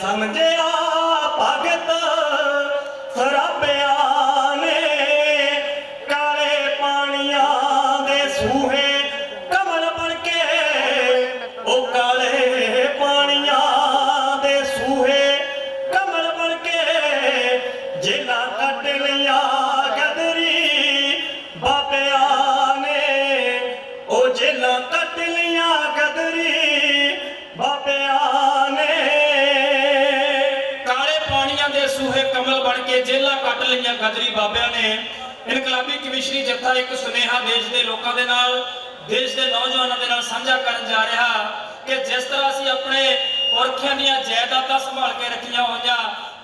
ਸਮਝਿਆ ਭਗਤ ਸਰਾਬਿਆਂ ਨੇ। ਕਾਲੇ ਪਾਣੀਆਂ ਦੇ ਸੂਹੇ ਕਮਲ ਬਣ ਕੇ, ਉਹ ਕਾਲੇ ਪਾਣੀਆਂ ਦੇ ਸੂਹੇ ਕਮਲ ਬਣ ਕੇ ਜਿਲਾ ਕੱਟ ਲਿਆ ਜੇਲਾ ਕੱਟ ਲਈਆਂ ਗਦਰੀ ਬਾਬਿਆਂ ਨੇ। ਇਨਕਲਾਬੀ ਕਮਿਸ਼ਨਰੀ ਜੱਥਾ ਇੱਕ ਸੁਨੇਹਾ ਦੇਸ਼ ਦੇ ਲੋਕਾਂ ਦੇ ਨਾਲ, ਦੇਸ਼ ਦੇ ਨੌਜਵਾਨਾਂ ਦੇ ਨਾਲ ਸਾਂਝਾ ਕਰਨ ਜਾ ਰਿਹਾ ਕਿ ਜਿਸ ਤਰ੍ਹਾਂ ਅਸੀਂ ਆਪਣੇ ਔਰਖਿਆਂ ਦੀਆਂ ਜਾਇਦਾਦਾਂ ਸੰਭਾਲ ਕੇ ਰੱਖੀਆਂ ਹੋਈਆਂ,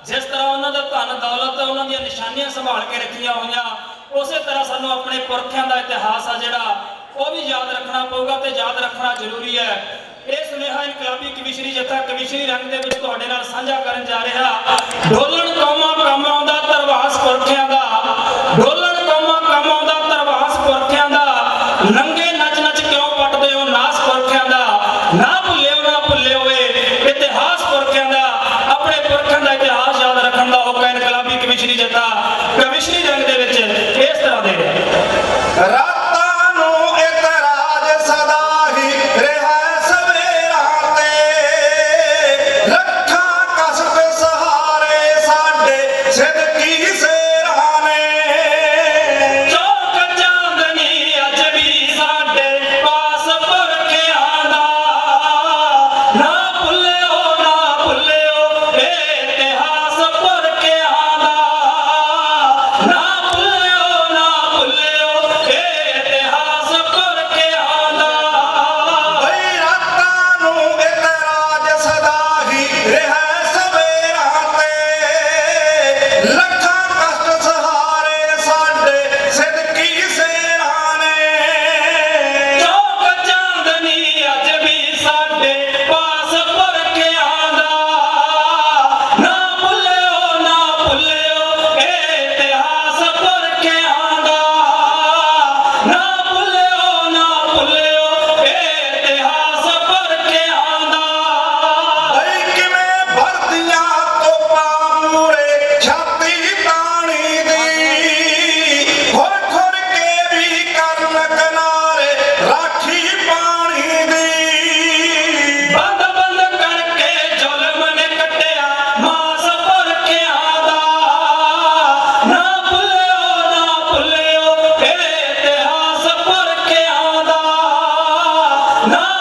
ਜਿਸ ਤਰ੍ਹਾਂ ਉਹਨਾਂ ਦਾ ਧਨ ਦੌਲਤ ਉਹਨਾਂ ਦੀਆਂ ਨਿਸ਼ਾਨੀਆਂ ਸੰਭਾਲ ਕੇ ਰੱਖੀਆਂ ਹੋਈਆਂ, ਉਸੇ ਤਰ੍ਹਾਂ ਸਾਨੂੰ ਆਪਣੇ ਪੁਰਖਿਆਂ ਦਾ ਇਤਿਹਾਸ ਆ ਜਿਹੜਾ, ਉਹ ਵੀ ਯਾਦ ਰੱਖਣਾ ਪਊਗਾ ਤੇ ਯਾਦ ਰੱਖਣਾ ਜ਼ਰੂਰੀ ਹੈ। ਇਹ ਸੁਨੇਹਾ ਇਨਕਲਾਬੀ ਕਵਿਸ਼ਰੀ ਜਥਾ ਕਵਿਸ਼ਰੀ ਰੰਗ ਦੇ ਵਿੱਚ ਤੁਹਾਡੇ ਨਾਲ ਸਾਂਝਾ ਕਰਨ ਜਾ ਰਿਹਾ। ਡੋਲਣ ਕੌਮਾਂ ਕਾਮਾਂ ਆਉਂਦਾ ਤਰਵਾਸ ਪੁਰਖਿਆਂ ਦਾ। ਡੋਲਣ ਕੌਮਾਂ ਕੰਮ ਆਉਂਦਾ ਤਰਵਾਸ ਪੁਰਖਿਆਂ ਦਾ। ਨੰਗੇ ਨੱਚ ਨੱਚ ਕਿਉਂ ਪਟਦੇ ਹੋ ਨਾਸ ਪੁਰਖਿਆਂ ਦਾ? ਨਾ No!